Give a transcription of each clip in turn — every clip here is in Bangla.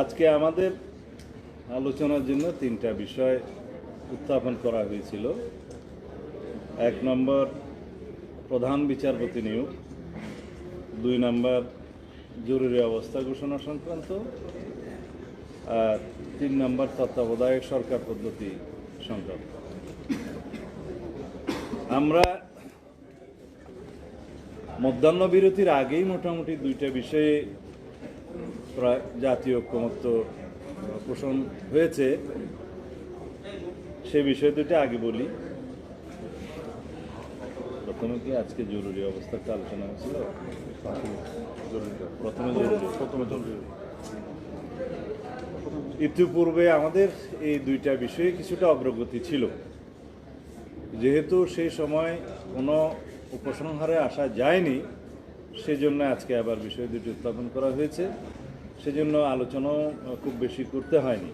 আজকে আমাদের আলোচনার জন্য তিনটা বিষয় উত্থাপন করা হয়েছিল। এক নম্বর, প্রধান বিচারপতি নিয়োগ। দুই নম্বর, জরুরি অবস্থা ঘোষণা সংক্রান্ত। আর তিন নম্বর, তত্ত্বাবধায়ক সরকার পদ্ধতি সংক্রান্ত। আমরা মধ্যাহ্ন বিরতির আগেই মোটামুটি দুইটা বিষয়ে প্রায় জাতীয় ঐক্যমত্য পোষণ হয়েছে। সে বিষয় দুটো আগে বলি। প্রথমে কি আজকে জরুরি অবস্থার আলোচনা হয়েছিল? প্রথমে জরুরি। প্রথমে জরুরি। ইতিপূর্বে আমাদের এই দুইটা বিষয়ে কিছুটা অগ্রগতি ছিল। যেহেতু সেই সময় কোনো উপসংহারে আসা যায়নি, সেজন্য আজকে আবার বিষয় দুটি উত্থাপন করা হয়েছে। সেজন্য আলোচনাও খুব বেশি করতে হয়নি।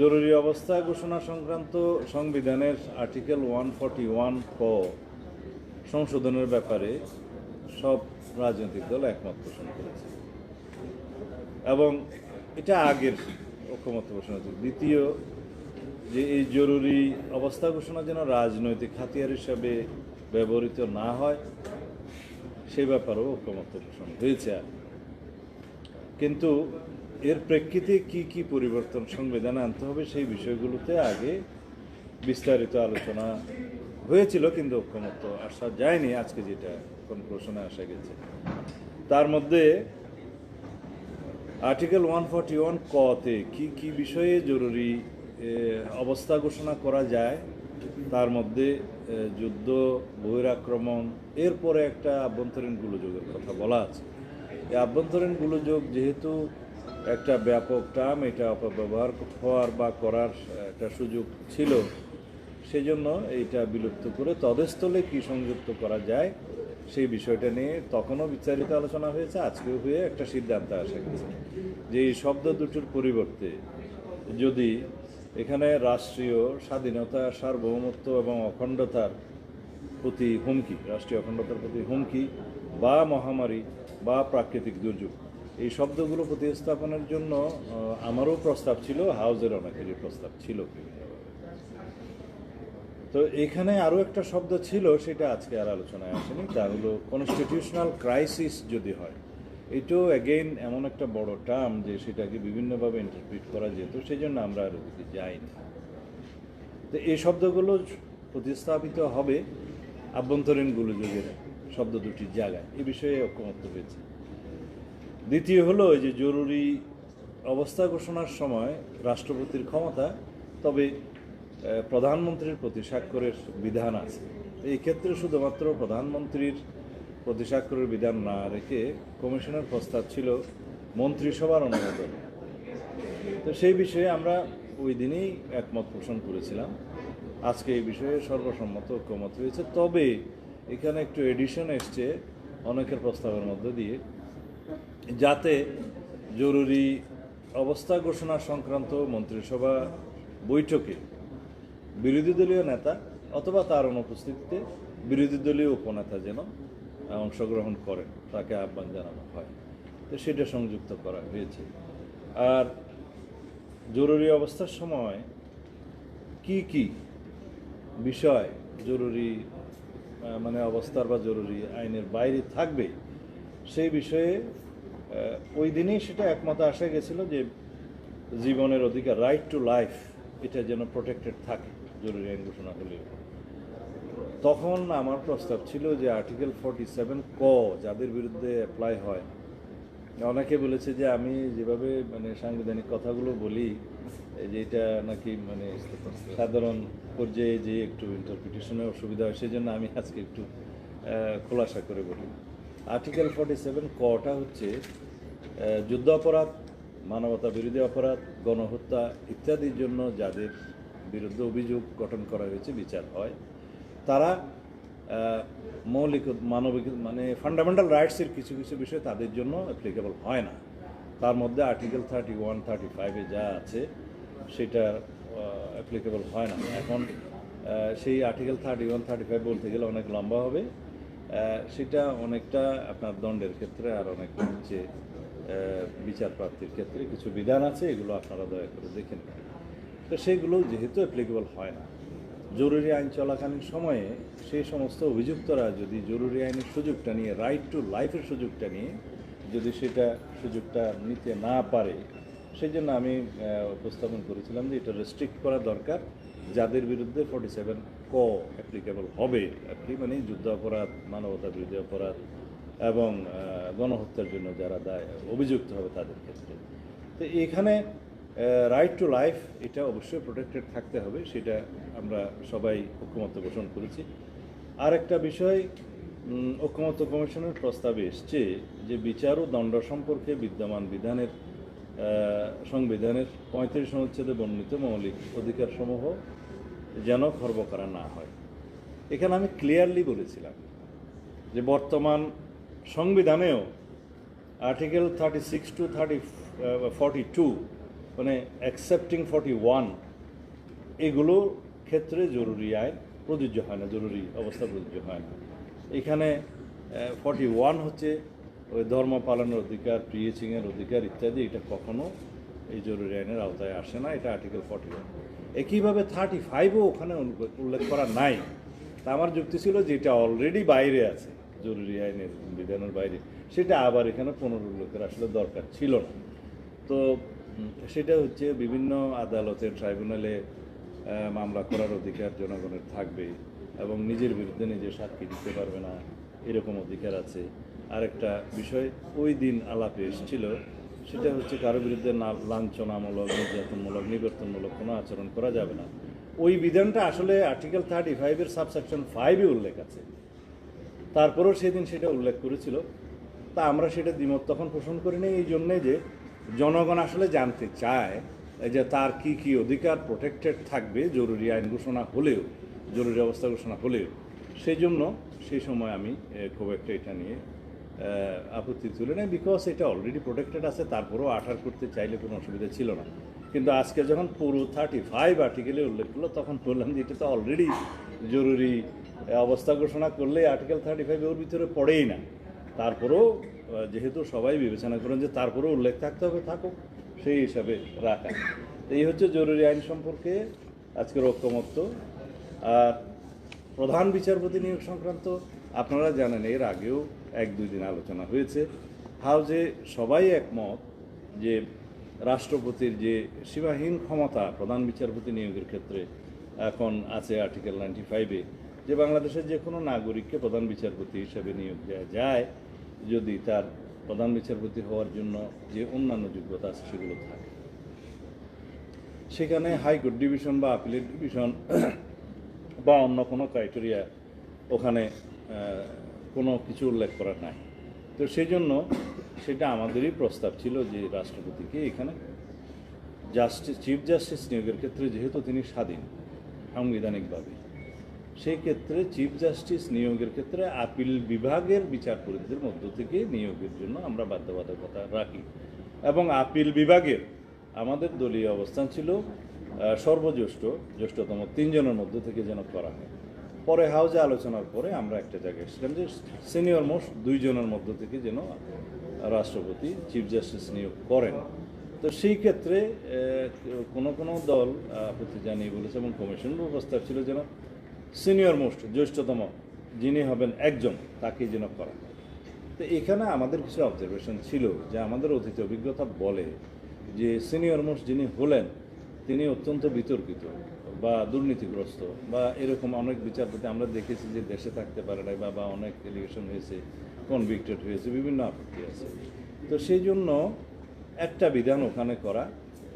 জরুরি অবস্থা ঘোষণা সংক্রান্ত সংবিধানের আর্টিকেল ওয়ান ফর্টি ওয়ান ক সংশোধনের ব্যাপারে সব রাজনৈতিক দল একমত পোষণ করেছে। এবং এটা আগের ঐক্যমত ঘোষণা ছিল। দ্বিতীয়, যে এই জরুরি অবস্থা ঘোষণা যেন রাজনৈতিক হাতিয়ার হিসাবে ব্যবহৃত না হয় সে ব্যাপারেও ঐক্যমত পোষণ হয়েছে। আর কিন্তু এর প্রেক্ষিতে কি কি পরিবর্তন সংবিধানে আনতে হবে সেই বিষয়গুলোতে আগে বিস্তারিত আলোচনা হয়েছিল, কিন্তু ঐক্যমত আসা যায়নি। আজকে যেটা কনক্লুশনে আসা গেছে। তার মধ্যে আর্টিকেল ওয়ান ফর্টি ওয়ান কতে কী কী বিষয়ে জরুরি অবস্থা ঘোষণা করা যায়, তার মধ্যে যুদ্ধ, বহিরাক্রমণ, এরপরে একটা আভ্যন্তরীণ গোলযোগের কথা বলা আছে। এই আভ্যন্তরীণ গোলযোগ যেহেতু একটা ব্যাপক টার্ম, এটা অপব্যবহার হওয়ার বা করার একটা সুযোগ ছিল, সেজন্য এইটা বিলুপ্ত করে তদস্থলে কি সংযুক্ত করা যায়, সেই বিষয়টা নিয়ে তখনও বিস্তারিত আলোচনা হয়েছে, আজকেও হয়ে একটা সিদ্ধান্ত আসা। গেছে যে এই শব্দ দুটোর পরিবর্তে যদি এখানে রাষ্ট্রীয় স্বাধীনতা, সার্বভৌমত্ব এবং অখণ্ডতার প্রতি হুমকি, রাষ্ট্রীয় অখণ্ডতার প্রতি হুমকি বা মহামারী বা প্রাকৃতিক দুর্যোগ। এই শব্দগুলো প্রতিস্থাপনের জন্য আমারও প্রস্তাব ছিল, হাউজের অনেকেরই প্রস্তাব ছিল। তো এখানে আরও একটা শব্দ ছিল, সেটা আজকে আর আলোচনায় আসেনি, তা হলো কনস্টিটিউশনাল ক্রাইসিস যদি হয়। এটাও অ্যাগেইন এমন একটা বড় টার্ম যে সেটাকে বিভিন্নভাবে ইন্টারপ্রিট করা যেত সেই জন্য আমরা আর ওদিকে যাইনি। তো এই শব্দগুলো প্রতিস্থাপিত হবে আভ্যন্তরীণ গোলযোগের শব্দ দুটির জায়গায়। এ বিষয়ে ঐক্যমত্য হয়েছে। দ্বিতীয় হলো যে জরুরি অবস্থা ঘোষণার সময় রাষ্ট্রপতির ক্ষমতা, তবে প্রধানমন্ত্রীর প্রতি স্বাক্ষরের বিধান আছে। এই ক্ষেত্রে শুধুমাত্র প্রধানমন্ত্রীর প্রতি স্বাক্ষরের বিধান না রেখে কমিশনের প্রস্তাব ছিল মন্ত্রিসভার অনুমোদন। তো সেই বিষয়ে আমরা ওই দিনেই একমত পোষণ করেছিলাম। আজকে এই বিষয়ে সর্বসম্মত ঐক্যমত হয়েছে তবে এখানে একটু এডিশন এসছে অনেকের প্রস্তাবের মধ্যে দিয়ে। যাতে জরুরি অবস্থা ঘোষণা সংক্রান্ত মন্ত্রিসভা বৈঠকে বিরোধী দলীয় নেতা অথবা তার অনুপস্থিতিতে বিরোধী দলীয় উপনেতা যেন অংশগ্রহণ করেন, তাকে আহ্বান জানানো হয়। তো সেটা সংযুক্ত করা হয়েছে। আর জরুরি অবস্থার সময় কি কি বিষয় জরুরি মানে অবস্থার বা জরুরি আইনের বাইরে থাকবে, সেই বিষয়ে ওই দিনেই সেটা একমত আসা গেছিল যে জীবনের অধিকার রাইট টু লাইফ এটা যেন প্রোটেক্টেড থাকে, জরুরি আইন ঘোষণা হলে তখন আমার প্রস্তাব ছিল যে আর্টিকেল ফর্টি সেভেন ক যাদের বিরুদ্ধে অ্যাপ্লাই হয়। অনেকে বলেছে যে আমি যেভাবে মানে সাংবিধানিক কথাগুলো বলি যে এটা নাকি মানে সাধারণ পর্যায়ে যে একটু ইন্টারপ্রিটেশনের অসুবিধা হয়, সেজন্য আমি আজকে একটু খোলাসা করে বলি। আর্টিকেল ফর্টি সেভেন কটা হচ্ছে যুদ্ধ অপরাধ, মানবতা বিরোধী অপরাধ, গণহত্যা ইত্যাদির জন্য যাদের বিরুদ্ধে অভিযোগ গঠন করা হয়েছে, বিচার হয়। তারা মৌলিক মানবিক মানে ফান্ডামেন্টাল রাইটসের কিছু কিছু বিষয় তাদের জন্য অ্যাপ্লিকেবল হয় না। তার মধ্যে আর্টিকেল থার্টি ওয়ান থার্টি ফাইভে যা আছে, সেটা অ্যাপ্লিকেবল হয় না। এখন সেই article thirty one thirty five বলতে গেলে অনেক লম্বা হবে। সেটা অনেকটা আপনার দণ্ডের ক্ষেত্রে আর অনেকটা হচ্ছে বিচার প্রাপ্তির ক্ষেত্রে কিছু বিধান আছে, এগুলো আপনারা দয়া করে দেখেন তো সেগুলো যেহেতু অ্যাপ্লিকেবল হয় না। জরুরি আইন চলাকালীন সময়ে সেই সমস্ত অভিযুক্তরা যদি জরুরি আইনের সুযোগটা নিয়ে রাইট টু লাইফের সুযোগটা নিয়ে যদি সেটা সুযোগটা নিতে না পারে সেই জন্য আমি উপস্থাপন করেছিলাম যে এটা রেস্ট্রিক্ট করা দরকার। যাদের বিরুদ্ধে ফর্টি সেভেন ক অ্যাপ্লিকেবল হবে আর কি মানে যুদ্ধ অপরাধ, মানবতা বিরোধী অপরাধ এবং গণহত্যার জন্য যারা দায়, অভিযুক্ত হবে তাদের ক্ষেত্রে। তো এখানে রাইট টু লাইফ এটা অবশ্যই প্রোটেক্টেড থাকতে হবে, সেটা আমরা সবাই ঐক্যমত্য পোষণ করেছি। আর একটা বিষয় ঐক্যমত্য কমিশনের প্রস্তাবে এসছে যে বিচার ও দণ্ড সম্পর্কে বিদ্যমান বিধানের সংবিধানের পঁয়ত্রিশ অনুচ্ছেদে বর্ণিত মৌলিক অধিকারসমূহ যেন খর্ব করা না হয়। এখানে আমি ক্লিয়ারলি বলেছিলাম যে বর্তমান সংবিধানেও article thirty six two thirty forty two মানে অ্যাকসেপ্টিং ফর্টি ওয়ান এগুলো ক্ষেত্রে জরুরি আইন প্রযোজ্য হয় না, জরুরি অবস্থা প্রযোজ্য হয় না। এখানে ফর্টি ওয়ান হচ্ছে ওই ধর্ম পালনের অধিকার প্রিয়েচিংয়ের অধিকার ইত্যাদি, এটা কখনো এই জরুরি আইনের আওতায় আসে না, এটা আর্টিকেল ফর্টি ওয়ান একইভাবে থার্টি ফাইভও ওখানে উল্লেখ- করা নাই। তা আমার যুক্তি ছিল যে এটা অলরেডি বাইরে আছে, জরুরি আইনের বিধানের বাইরে। সেটা আবার এখানে পুনরুল্লেখের আসলে দরকার ছিল না। তো সেটা হচ্ছে বিভিন্ন আদালতে ট্রাইব্যুনালে মামলা করার অধিকার জনগণের থাকবে এবং নিজের বিরুদ্ধে নিজে সাক্ষী দিতে পারবে না, এরকম অধিকার আছে। আরেকটা বিষয়, ওই দিন আলাপে এসেছিল, সেটা হচ্ছে কারও বিরুদ্ধে না, লাঞ্ছনামূলক, নির্যাতনমূলক, নিবর্তনমূলক কোনো আচরণ করা যাবে না। ওই বিধানটা আসলে আর্টিকেল থার্টি ফাইভের সাবসেকশন ফাইভে উল্লেখ আছে। তারপরেও সেদিন সেটা উল্লেখ করেছিল। তা আমরা সেটা দ্বিমত তখন পোষণ করিনি, এই জন্যে যে জনগণ আসলে জানতে চায় যে তার কি কি অধিকার প্রোটেক্টেড থাকবে, জরুরি আইন ঘোষণা হলেও, জরুরি অবস্থা ঘোষণা হলেও, সেই জন্য সেই সময় আমি খুব একটা এটা নিয়ে আপত্তি তুলে নেই বিকজ এটা অলরেডি প্রোটেক্টেড আছে, তারপরেও আঠার করতে চাইলে কোনো অসুবিধা ছিল না। কিন্তু আজকে যখন পুরো থার্টি ফাইভ আর্টিকেলে উল্লেখ করল, তখন বললাম যে এটা তো অলরেডি জরুরি অবস্থা ঘোষণা করলে আর্টিকেল থার্টি ফাইভ ওর ভিতরে পড়েই না। তারপরেও যেহেতু সবাই বিবেচনা করেন যে তারপরেও উল্লেখ থাকতে হবে, থাকুক। সেই হিসাবে রাখা। এই হচ্ছে জরুরি আইন সম্পর্কে আজকের ঐক্যমত্য। আর প্রধান বিচারপতি নিয়োগ সংক্রান্ত আপনারা জানেন, এর আগেও এক দুই দিন আলোচনা হয়েছে। হাউজে সবাই একমত যে রাষ্ট্রপতির যে সীমাহীন ক্ষমতা প্রধান বিচারপতি নিয়োগের ক্ষেত্রে এখন আছে আর্টিকেল নাইনটি ফাইভে যে বাংলাদেশের যে কোনো নাগরিককে প্রধান বিচারপতি হিসেবে নিয়োগ দেওয়া যায় যদি তার প্রধান বিচারপতি হওয়ার জন্য যে অন্যান্য যোগ্যতা আছে, সেগুলো থাকে। সেখানে হাইকোর্ট ডিভিশন বা আপিলেট ডিভিশন বা অন্য কোনো ক্রাইটেরিয়া ওখানে কোনো কিছু উল্লেখ করা নাই। তো সেই জন্য সেটা আমাদেরই প্রস্তাব ছিল যে রাষ্ট্রপতিকে এখানে জাস্টিস, চিফ জাস্টিস নিয়োগের ক্ষেত্রে যেহেতু তিনি স্বাধীন সাংবিধানিকভাবে সেই ক্ষেত্রে চিফ জাস্টিস নিয়োগের ক্ষেত্রে আপিল বিভাগের বিচারপতিদের মধ্য থেকে নিয়োগের জন্য আমরা বাধ্যবাধকতা রাখি। এবং আপিল বিভাগের আমাদের দলীয় অবস্থান ছিল সর্বজ্যেষ্ঠ, জ্যেষ্ঠতম তিনজনের মধ্য থেকে যেন করা হয়। পরে হাউজে আলোচনার পরে আমরা একটা জায়গায় এসেছিলাম যে সিনিয়র মোস্ট দুইজনের মধ্য থেকে যেন রাষ্ট্রপতি চিফ জাস্টিস নিয়োগ করেন। তো সেই ক্ষেত্রে কোনো কোনো দল আপত্তি জানিয়ে বলেছে এবং কমিশনের প্রস্তাব ছিল যেন সিনিয়র মোস্ট, জ্যেষ্ঠতম যিনি হবেন একজন, তাকেই যেন করা তো এখানে আমাদের কিছু অবজারভেশন ছিল যে আমাদের অতীত অভিজ্ঞতা বলে যে সিনিয়র মোস্ট যিনি হলেন, তিনি অত্যন্ত বিতর্কিত বা দুর্নীতিগ্রস্ত বা এরকম অনেক বিচারপতি আমরা দেখেছি যে দেশে থাকতে পারে না বা বা অনেক এলিগেশন হয়েছে কনভিক্টেড হয়েছে, বিভিন্ন আপত্তি আছে। তো সেই জন্য একটা বিধান ওখানে করা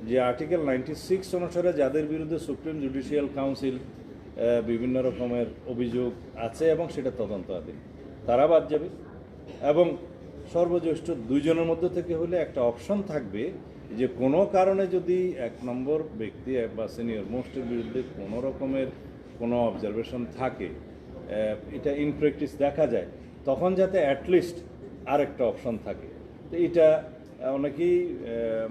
যে আর্টিকেল নাইনটি সিক্স অনুসারে যাদের বিরুদ্ধে সুপ্রিম জুডিশিয়াল কাউন্সিল বিভিন্ন রকমের অভিযোগ আছে এবং সেটা তদন্তাধীন। তারা বাদ যাবে। এবং সর্বজ্যেষ্ঠ দুইজনের মধ্যে থেকে হলে একটা অপশন থাকবে যে কোনো কারণে যদি এক নম্বর ব্যক্তি বা সিনিয়র মোস্টের বিরুদ্ধে কোনো রকমের কোনো অবজারভেশন থাকে এটা ইন প্র্যাকটিস দেখা যায়, তখন যাতে অ্যাটলিস্ট আরেকটা অপশন থাকে। তো এটা অনেকেই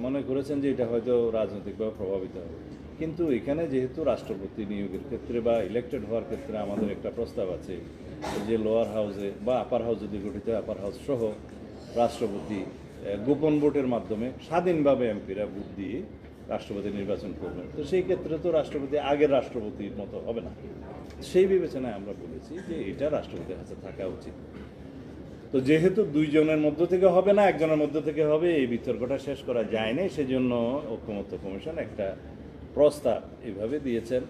মনে করেছেন যে এটা হয়তো রাজনৈতিকভাবে প্রভাবিত হবে। কিন্তু এখানে যেহেতু রাষ্ট্রপতি নিয়োগের ক্ষেত্রে বা ইলেক্টেড হওয়ার ক্ষেত্রে আমাদের একটা প্রস্তাব আছে যে লোয়ার হাউসে বা আপার হাউস যদি গঠিত আপার হাউস সহ রাষ্ট্রপতি গোপন ভোটের মাধ্যমে স্বাধীনভাবে এমপিরা ভোট দিয়ে রাষ্ট্রপতি নির্বাচন করবেন। তো সেই ক্ষেত্রে তো রাষ্ট্রপতি আগের রাষ্ট্রপতির মতো হবে না। সেই বিবেচনায় আমরা বলেছি যে এটা রাষ্ট্রপতির হাতে থাকা উচিত। তো যেহেতু দুইজনের মধ্য থেকে হবে না, একজনের মধ্য থেকে হবে, এই বিতর্কটা শেষ করা যায় না সেজন্য ঐক্যমত্য কমিশন একটা প্রস্তাব এভাবে দিয়েছেন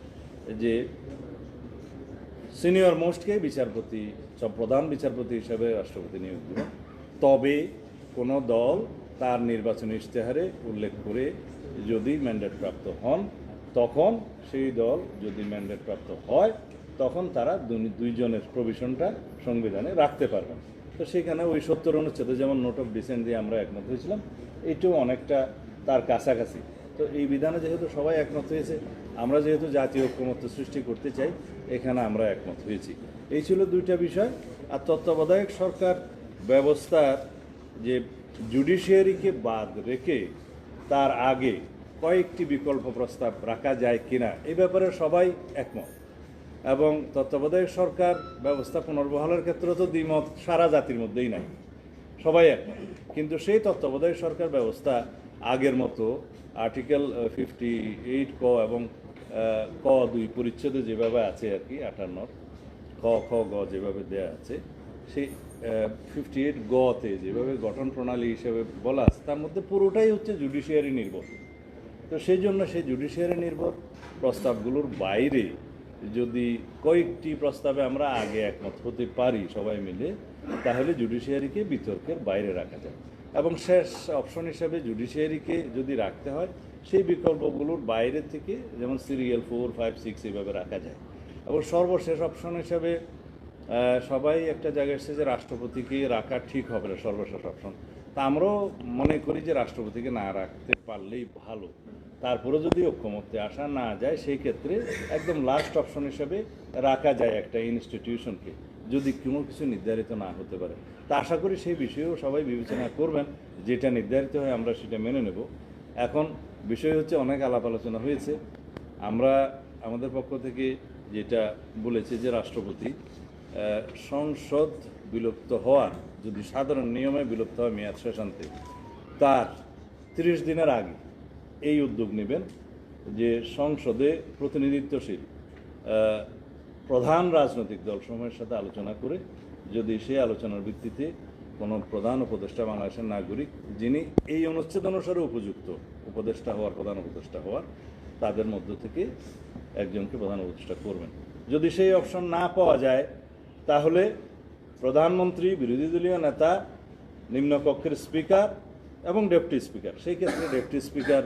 যে সিনিয়র মোস্টকে বিচারপতি, সব প্রধান বিচারপতি হিসাবে রাষ্ট্রপতি নিয়োগ দেবেন তবে কোনো দল তার নির্বাচনী ইশতেহারে উল্লেখ করে যদি ম্যান্ডেট প্রাপ্ত হন, তখন সেই দল যদি ম্যান্ডেট প্রাপ্ত হয়, তখন তারা দুই- দুইজনের প্রভিশনটা সংবিধানে রাখতে পারবেন। তো সেখানে ওই সত্তর অনুচ্ছেদে যেমন নোট অফ ডিসেন্ট দিয়ে আমরা একমত হয়েছিলাম, এটাও অনেকটা তার কাছাকাছি। তো এই বিধানে যেহেতু সবাই একমত হয়েছে, আমরা যেহেতু জাতীয় ঐক্যমত্য সৃষ্টি করতে চাই, এখানে আমরা একমত হয়েছি। এই ছিল দুইটা বিষয়। আর তত্ত্বাবধায়ক সরকার ব্যবস্থার যে জুডিশিয়ারিকে বাদ রেখে তার আগে কয়েকটি বিকল্প প্রস্তাব রাখা যায় কিনা, এ ব্যাপারে সবাই একমত। এবং তত্ত্বাবধায়ক সরকার ব্যবস্থা পুনর্বহালের ক্ষেত্রে তো দ্বিমত সারা জাতির মধ্যেই নাই। সবাই একমত। কিন্তু সেই তত্ত্বাবধায়ক সরকার ব্যবস্থা আগের মতো আর্টিকেল ফিফটি এইট ক এবং ক দুই পরিচ্ছেদে যেভাবে আছে আর কি আটান্নর ক খ, গ যেভাবে দেয়া আছে, সেই ফিফটি এইট গতে যেভাবে গঠন প্রণালী হিসেবে বলা আছে, তার মধ্যে পুরোটাই হচ্ছে জুডিশিয়ারি নির্ভর। তো সেই জন্য সেই জুডিশিয়ারি নির্ভর প্রস্তাবগুলোর বাইরে যদি কয়েকটি প্রস্তাবে আমরা আগে একমত হতে পারি সবাই মিলে, তাহলে জুডিশিয়ারিকে বিতর্কের বাইরে রাখা যায় এবং শেষ অপশন হিসাবে জুডিশিয়ারিকে যদি রাখতে হয়, সেই বিকল্পগুলোর বাইরে থেকে যেমন সিরিয়াল ফোর ফাইভ সিক্স এইভাবে রাখা যায়। এবং সর্বশেষ অপশন হিসাবে সবাই একটা জায়গায় এসেছে যে রাষ্ট্রপতিকে রাখা ঠিক হবে না, সর্বশেষ অপশন। তা আমরাও মনে করি যে রাষ্ট্রপতিকে না রাখতে পারলেই ভালো। তারপরে যদি ঐক্যমত্যে আসা না যায়, সেই ক্ষেত্রে একদম লাস্ট অপশন হিসেবে রাখা যায় একটা ইনস্টিটিউশনকে যদি কোনো কিছু নির্ধারিত না হতে পারে। তা আশা করি সেই বিষয়েও সবাই বিবেচনা করবেন, যেটা নির্ধারিত হয় আমরা সেটা মেনে নেব। এখন বিষয় হচ্ছে অনেক আলাপ আলোচনা হয়েছে। আমরা আমাদের পক্ষ থেকে যেটা বলেছে যে রাষ্ট্রপতি সংসদ বিলুপ্ত হওয়ার, যদি সাধারণ নিয়মে বিলুপ্ত হয় মেয়াদ শেষান্তে তার তিরিশ দিনের আগে এই উদ্যোগ নেবেন যে সংসদে প্রতিনিধিত্বশীল প্রধান রাজনৈতিক দলসমূহের সাথে আলোচনা করে যদি সেই আলোচনার ভিত্তিতে কোনো প্রধান উপদেষ্টা বাংলাদেশের নাগরিক, যিনি এই অনুচ্ছেদ অনুসারে উপযুক্ত উপদেষ্টা হওয়ার, প্রধান উপদেষ্টা হওয়ার, তাদের মধ্য থেকে একজনকে প্রধান উপদেষ্টা করবেন। যদি সেই অপশন না পাওয়া যায়, তাহলে প্রধানমন্ত্রী, বিরোধী দলীয় নেতা নিম্নকক্ষের স্পিকার এবং ডেপুটি স্পিকার। সেই ক্ষেত্রে ডেপুটি স্পিকার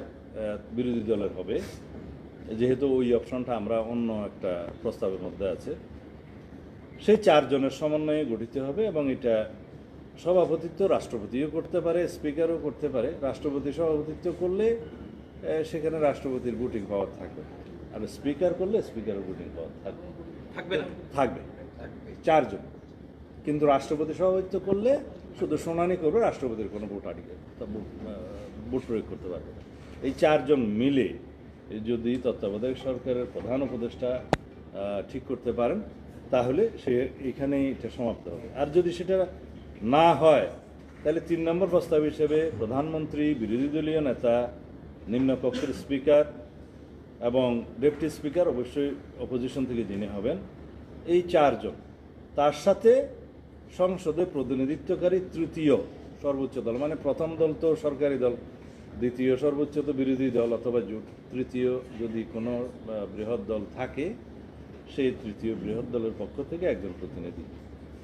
বিরোধী দলের হবে। যেহেতু ওই অপশনটা আমরা অন্য একটা প্রস্তাবের মধ্যে আছে। সেই চারজনের সমন্বয়ে গঠিত হবে এবং এটা সভাপতিত্ব রাষ্ট্রপতিও করতে পারে স্পিকারও করতে পারে। রাষ্ট্রপতি সভাপতিত্ব করলে সেখানে রাষ্ট্রপতির ভোটিং পাওয়ার থাকবে। আর স্পিকার করলে স্পিকারের ভোটিং পাওয়ার থাকবে। থাকবে না? থাকবে। চারজন। কিন্তু রাষ্ট্রপতি সভাপতিত্ব করলে শুধু শুনানি করবে রাষ্ট্রপতির কোনো ভোট আটকে ভোট, প্রয়োগ করতে পারবে না। এই চারজন মিলে যদি তত্ত্বাবধায়ক সরকারের প্রধান উপদেষ্টা ঠিক করতে পারেন তাহলে সে এখানেই এটা সমাপ্ত হবে। আর যদি সেটা না হয়, তাহলে তিন নম্বর প্রস্তাব হিসেবে প্রধানমন্ত্রী, বিরোধী দলীয় নেতা নিম্নকক্ষের স্পিকার এবং ডেপুটি স্পিকার অবশ্যই অপোজিশন থেকে যিনি হবেন, এই চারজন। তার সাথে সংসদে প্রতিনিধিত্বকারী তৃতীয় সর্বোচ্চ দল মানে প্রথম দল তো সরকারি দল, দ্বিতীয় সর্বোচ্চ তো বিরোধী দল, অথবা জোট তৃতীয় যদি কোনো বৃহৎ দল থাকে সেই তৃতীয় বৃহৎ দলের পক্ষ থেকে একজন প্রতিনিধি।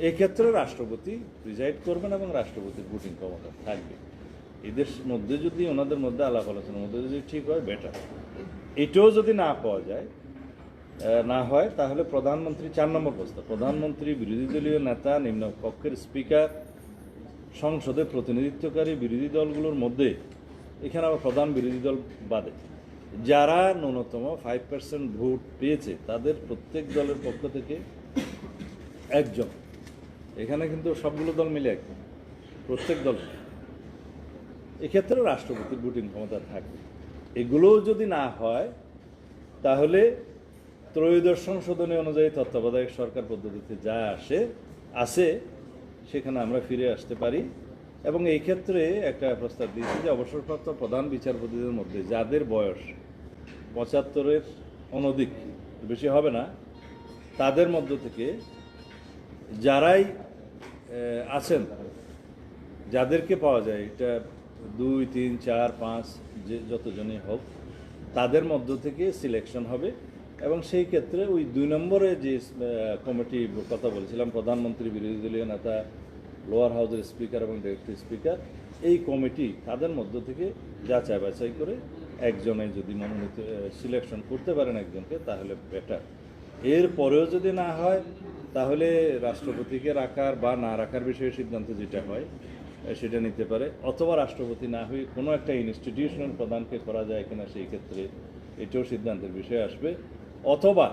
এক্ষেত্রে রাষ্ট্রপতি প্রিজাইড করবেন এবং রাষ্ট্রপতির ভোটিং ক্ষমতা থাকবে। এদের মধ্যে যদি, ওনাদের মধ্যে আলাপ আলোচনার মধ্যে যদি ঠিক হয় বেটার এটাও যদি না পাওয়া যায় না হয়, তাহলে প্রধানমন্ত্রী, চার নম্বর প্রস্তাব প্রধানমন্ত্রী, বিরোধী দলীয় নেতা, নিম্ন কক্ষের স্পিকার সংসদে প্রতিনিধিত্বকারী বিরোধী দলগুলোর মধ্যে, এখানে আবার প্রধান বিরোধী দল বাদে। যারা ন্যূনতম ফাইভ পার্সেন্ট ভোট পেয়েছে, তাদের প্রত্যেক দলের পক্ষ থেকে একজন। এখানে কিন্তু সবগুলো দল মিলে একজন প্রত্যেক দল এক্ষেত্রে রাষ্ট্রপতির ভোটিং ক্ষমতা থাকবে। এগুলোও যদি না হয়, তাহলে ত্রয়োদশ সংশোধনী অনুযায়ী তত্ত্বাবধায়ক সরকার পদ্ধতিতে যা আসে আসে সেখানে আমরা ফিরে আসতে পারি। এবং এই ক্ষেত্রে একটা প্রস্তাব দিয়েছি যে অবসরপ্রাপ্ত প্রধান বিচারপতিদের মধ্যে যাদের বয়স পঁচাত্তরের অনধিক বেশি হবে না। তাদের মধ্য থেকে যারাই আছেন, যাদেরকে পাওয়া যায়, এটা দুই, তিন, চার, পাঁচ, যে যতজনই হোক, তাদের মধ্য থেকে সিলেকশন হবে এবং সেই ক্ষেত্রে ওই দুই নম্বরে যে কমিটি কথা বলছিলাম, প্রধানমন্ত্রী, বিরোধী দলীয় নেতা লোয়ার হাউসের স্পিকার এবং ডেপুটি স্পিকার এই কমিটি তাদের মধ্য থেকে যাচাই বাছাই করে একজনে যদি মনোনীত সিলেকশন করতে পারেন একজনকে, তাহলে বেটার এর পরেও যদি না হয়, তাহলে রাষ্ট্রপতিকে রাখার বা না রাখার বিষয়ে সিদ্ধান্ত যেটা হয় সেটা নিতে পারে। অথবা রাষ্ট্রপতি না হয়ে কোনো একটা ইনস্টিটিউশনাল প্রদানকে করা যায় কিনা সেই ক্ষেত্রে এটাও সিদ্ধান্তের বিষয়ে আসবে। অথবা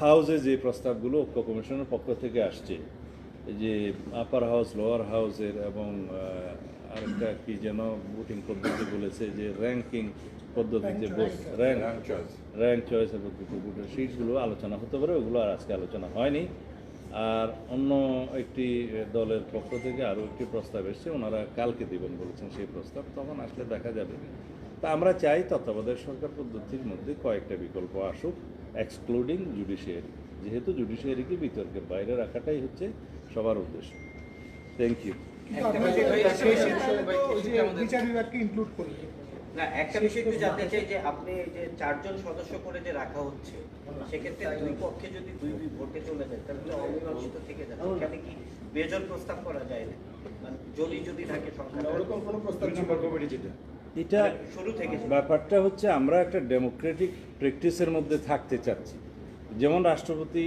হাউসে যে প্রস্তাবগুলো ঐক্য কমিশনের পক্ষ থেকে আসছে, যে আপার হাউস লোয়ার হাউসের এবং আরেকটা কি যেন ভোটিং পদ্ধতি বলেছে যে র্যাঙ্কিং পদ্ধতিতে র্যাঙ্ক র্যাঙ্ক চয়েসের পদ্ধতি ভোটের সিটগুলো আলোচনা হতে পারে ওগুলো আর আজকে আলোচনা হয়নি। আর অন্য একটি দলের পক্ষ থেকে আরও একটি প্রস্তাব এসছে ওনারা কালকে দিবেন বলেছেন সেই প্রস্তাব তখন আসলে দেখা যাবে। তা আমরা চাই তত্ত্বাবধায়ক সরকার পদ্ধতির মধ্যে কয়েকটা বিকল্প আসুক এক্সক্লুডিং জুডিশিয়ারি যেহেতু জুডিশিয়ারিকে বিতর্কের বাইরে রাখাটাই হচ্ছে সবার উদ্দেশ্য। থ্যাংক ইউ কিন্তু আপনারা বিষয়- যে- সেই- সেই সেই- বিষয়ে তো ওই যে সেটা আমাদের- বিচার বিভাগকে ইনক্লুড করলেন না একটা বিষয় একটু জানতে চাই যে আপনি যে চারজন সদস্য করে যে রাখা হচ্ছে সেক্ষেত্রে দুই পক্ষে যদি দুই দুই ভোটে চলে যায় তাহলে তো অমীমাংসিত থেকে যাবে। এখানে কি বেজল প্রস্তাব করা যায়? না মানে যদি যদি থাকে সংখ্যা ওরকম কোনো প্রস্তাব ছিল না। এটা শুরু থেকে ব্যাপারটা হচ্ছে আমরা একটা ডেমোক্রেটিক প্র্যাকটিসের মধ্যে থাকতে চাচ্ছি। যেমন রাষ্ট্রপতি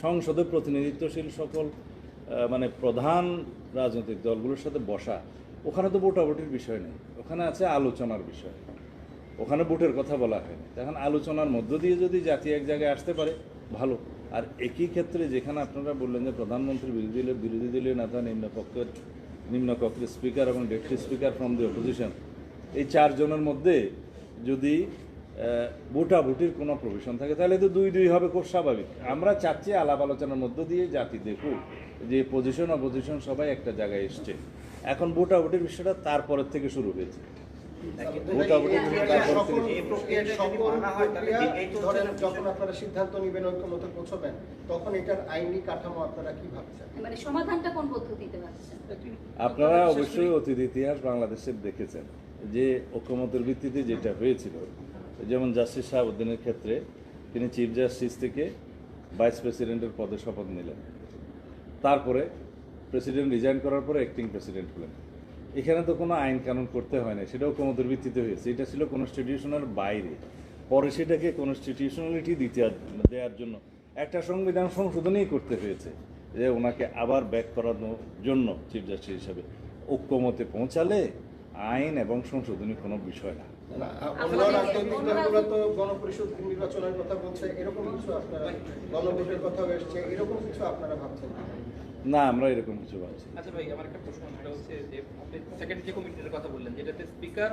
সংসদে প্রতিনিধিত্বশীল সকল মানে প্রধান রাজনৈতিক দলগুলোর সাথে বসা, ওখানে তো ভোটাভুটির বিষয় নেই। ওখানে আছে আলোচনার বিষয়। ওখানে ভোটের কথা বলা হয় না এখন আলোচনার মধ্য দিয়ে যদি জাতি এক জায়গায় আসতে পারে, ভালো। আর একই ক্ষেত্রে যেখানে আপনারা বললেন যে প্রধানমন্ত্রী বিরোধী দলীয় বিরোধী দলীয় নেতা নিম্নপক্ষের নিম্নকক্ষের স্পিকার এবং deputy speaker from the opposition এই চারজনের মধ্যে যদি ভোটাভুটির কোনো প্রভিশন থাকে, তাহলে তো দুই দুই হবে, খুব স্বাভাবিক। আমরা চাচ্ছি আলাপ আলোচনার মধ্য দিয়ে জাতি দেখুক যে পজিশন অপোজিশন সবাই একটা জায়গায় এসছে। এখন ভোটাভুটির বিষয়টা তারপরের থেকে শুরু হয়েছে। যখন আপনারা সিদ্ধান্ত নিবেন ঐক্যমত পৌঁছবেন তখন এটার আইনি কাঠামো আপনারা কি ভাবছেন? মানে সমাধানটা কোন পদ্ধতিতে পাচ্ছেন আপনারা অবশ্যই অতীত ইতিহাস বাংলাদেশের দেখেছেন যে ঐক্যমতের ভিত্তিতে যেটা হয়েছিল যেমন জাস্টিস শাহাবুদ্দিনের ক্ষেত্রে তিনি চিফ জাস্টিস থেকে ভাইস প্রেসিডেন্টের পদে শপথ নিলেন। তারপরে প্রেসিডেন্ট রিজাইন করার পরে অ্যাক্টিং প্রেসিডেন্ট হলেন। এখানে তো কোনো আইন কানুন করতে হয় না সেটাও কোনো দুর্বৃত্তিতে হয়েছে। এটা ছিল কনস্টিটিউশনের বাইরে। পরে সেটাকে কনস্টিটিউশনালিটি দিতে দেওয়ার জন্য একটা সংবিধান সংশোধনই করতে হয়েছে যে ওনাকে আবার ব্যাক করানোর জন্য চিফ জাস্টিস হিসাবে। ঐক্যমতে পৌঁছালে আইন এবং সংশোধনী কোনো বিষয় না। কথা এরকম কিছু আপনারা গণভোটের কথাও এরকম কিছু আপনারা ভাবছেন? না আমরা এরকম কিছু ভাবছি আচ্ছা ভাই আমার একটা প্রশ্ন সেটা হচ্ছে যে আপনি সেকেন্ড যে কমিটির কথা বললেন যেটাতে speaker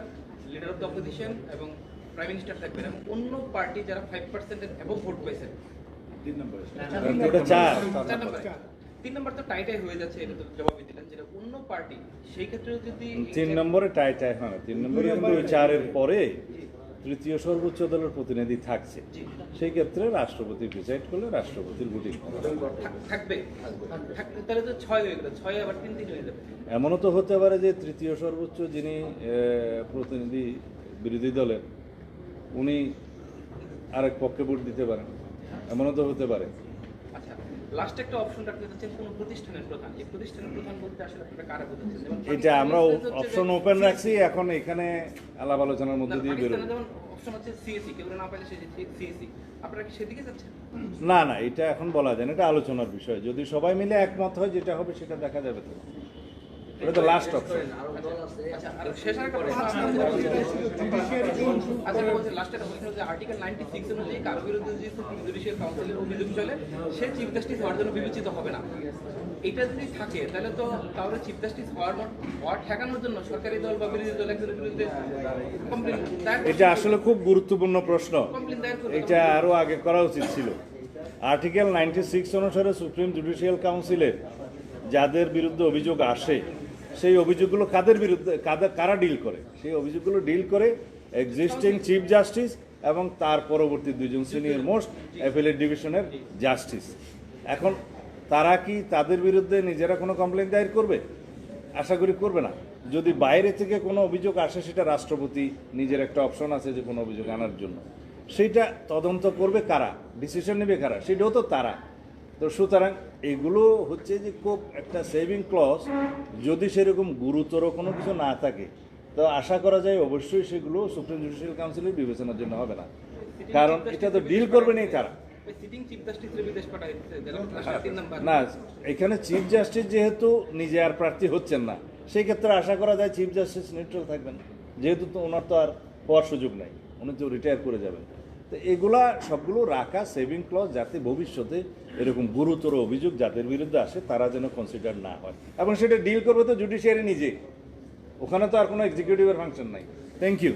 leader of the opposition এবং প্রাইম মিনিস্টার থাকবেন এবং অন্য পার্টি যারা ফাইভ পার্সেন্টের এবং ভোট পেয়েছেন। ওটা চার চার। নম্বর তিন নম্বর তো টাইটাই হয়ে যাচ্ছে এটা তো জবাবই দিলেন যেটা অন্য পার্টি সেই ক্ষেত্রে যদি তিন নম্বরে টাই টাই হয় না। তিন নম্বরে কিন্তু ওই চারের পরে তৃতীয় সর্বোচ্চ দলের প্রতিনিধি থাকছে। সেই ক্ষেত্রে রাষ্ট্রপতি ডিসাইড করলে রাষ্ট্রপতির ভোটিং থাক- থাকবে। তাহলে তো ছয় হয়ে গেল। ছয় আবার তিন তিন হয়ে যাবে। এমনও তো হতে পারে যে তৃতীয় সর্বোচ্চ যিনি প্রতিনিধি বিরোধী দলের উনি আরেক পক্ষে ভোট দিতে পারেন। এমনও তো হতে পারে। আচ্ছা লাস্ট একটা অপশন রাখতে চাচ্ছেন কোন প্রতিষ্ঠানের প্রধান? এই প্রতিষ্ঠানের প্রধান বলতে আসলে আপনারা কারা বোঝাচ্ছেন? এটা আমরা অপশন ওপেন রাখছি এখন এখানে আলাপ আলোচনার মধ্যে দিয়ে পাকিস্তানে যেমন অপশন হচ্ছে সিএসি কেউ না পাইলে সে সিএসি আপনারা কি সেদিকে যাচ্ছেন? না না এটা এখন বলা যায় না এটা আলোচনার বিষয়। যদি সবাই মিলে একমত হয় যেটা হবে সেটা দেখা যাবে তো। এটা তো লাস্ট অপশন আর শেষ আর একটা প্রশ্ন আছে। জুডিশিয়ারি বলছে লাস্ট একটা বলছিল যে আর্টিকেল 96 অনুযায়ী কারও বিরুদ্ধে যদি জুডিশিয়াল কাউন্সিলের অভিযোগ চলে সে চিফ জাস্টিস হওয়ার জন্য বিবেচিত হবে না এটা যদি থাকে তাহলে তো কারোর চিফ জাস্টিস হওয়ার হওয়ার ঠেকানোর জন্য সরকারি দল বা বিরুদ্ধে এটা আসলে খুব গুরুত্বপূর্ণ প্রশ্ন এটা আরও আগে করা উচিত ছিল আর্টিকেল নাইনটি সিক্স অনুসারে সুপ্রিম জুডিশিয়াল কাউন্সিলের যাদের বিরুদ্ধে অভিযোগ আসে সেই অভিযোগগুলো কাদের বিরুদ্ধে, কাদের, কারা ডিল করে? সেই অভিযোগগুলো ডিল করে এক্সিস্টিং চিফ জাস্টিস এবং তার পরবর্তী দুজন সিনিয়র মোস্ট অ্যাপিলেট ডিভিশনের জাস্টিস এখন তারা কি তাদের বিরুদ্ধে নিজেরা কোনো কমপ্লেন দায়ের করবে? আশা করি করবে না। যদি বাইরে থেকে কোনো অভিযোগ আসে, সেটা রাষ্ট্রপতি নিজের একটা অপশন আছে যে কোনো অভিযোগ আনার জন্য। সেইটা তদন্ত করবে কারা? ডিসিশন নেবে কারা? সেটাও তো তারা। তো সুতরাং এগুলো হচ্ছে যে খুব একটা সেভিং ক্লজ যদি সেরকম গুরুতর কোনো কিছু না থাকে তো আশা করা যায় অবশ্যই সেগুলো সুপ্রিম জুডিশিয়াল কাউন্সিলের বিবেচনার জন্য হবে না। কারণ এটা তো ডিল করবে নেই তারা। নাম্বার। না এখানে চিফ জাস্টিস যেহেতু নিজে আর প্রার্থী হচ্ছেন না সেই ক্ষেত্রে আশা করা যায় চিফ জাস্টিস নিউট্রাল থাকবেন। যেহেতু তো ওনার তো আর হওয়ার সুযোগ নাই উনি তো রিটায়ার করে যাবেন। তো এগুলা সবগুলো রাখা সেভিং ক্লজ যাতে ভবিষ্যতে এরকম গুরুতর অভিযোগ যাদের বিরুদ্ধে আসে, তারা যেন কনসিডার না হয়। এবং সেটা ডিল করবে তো জুডিশিয়ারি নিজে। ওখানে তো আর কোনো এক্সিকিউটিভের ফাংশন নাই। Thank you